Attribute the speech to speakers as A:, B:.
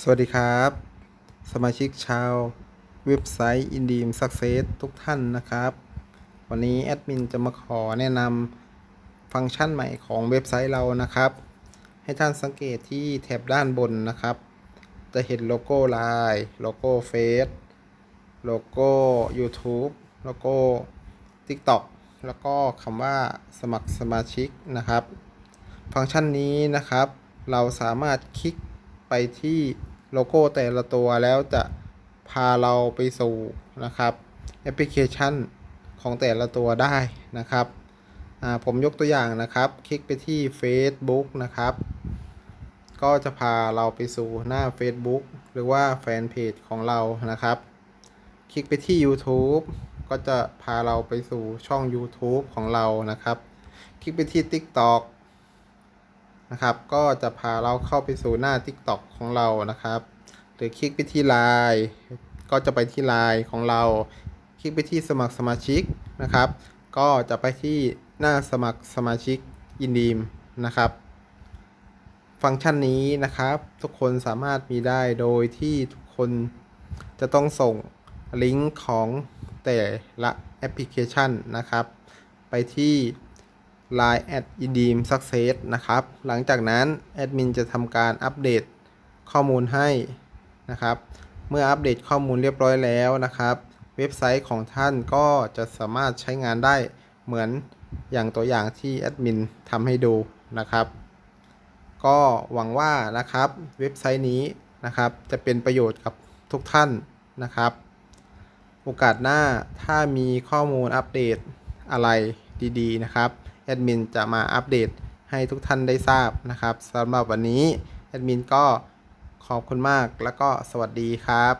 A: สวัสดีครับ สมาชิกชาวเว็บไซต์ i n d e e m Success ทุกท่านนะครับ วันนี้แอดมินจะมาขอแนะนำฟังก์ชันใหม่ของเว็บไซต์เรานะครับ ให้ท่านสังเกตที่แถบด้านบนนะครับ จะเห็นโลโก้ Line โลโก้เฟซโลโก้ YouTube โลโก้ TikTok แล้วก็คำว่าสมัครสมาชิกนะครับ ฟังก์ชันนี้นะครับ เราสามารถคลิก ไปที่โลโก้แต่ละตัวแล้วจะพาเราไปสู่นะครับแอปพลิเคชันของแต่ละตัวได้นะครับผมยกตัวอย่างนะครับ คลิกไปที่ Facebook นะครับ ก็จะพาเราไปสู่หน้า Facebook หรือว่าแฟนเพจของเรานะครับ คลิกไปที่ YouTube ก็จะพาเราไปสู่ช่อง YouTube ของเรานะครับ คลิกไปที่ TikTok นะครับ ก็จะพาเราเข้าไปสู่หน้า TikTok ของเรานะครับ หรือคลิกไปที่ Line ก็จะไปที่ Line ของเรา คลิกไปที่สมัครสมาชิกนะครับ ก็จะไปที่หน้าสมัครสมาชิกยินดีมนะครับ ฟังก์ชันนี้นะครับ ทุกคนสามารถมีได้โดยที่ทุกคนจะต้องส่งลิงก์ของแต่ละแอปพลิเคชันนะครับ ไปที่ Line at i d e a m Success นะครับ หลังจากนั้นแอดมินจะทำการอัปเดตข้อมูลให้นะครับ เมื่ออัปเดตข้อมูลเรียบร้อยแล้วนะครับ เว็บไซต์ของท่านก็จะสามารถใช้งานได้เหมือนอย่างตัวอย่างที่แอดมินทำให้ดูนะครับ ก็หวังว่านะครับเว็บไซต์นี้นะครับ จะเป็นประโยชน์กับทุกท่านนะครับ โอกาสหน้าถ้ามีข้อมูลอัปเดตอะไรดีๆนะครับ แอดมินจะมาอัปเดตให้ทุกท่านได้ทราบนะครับสำหรับวันนี้แอดมินก็ขอบคุณมากแล้วก็สวัสดีครับ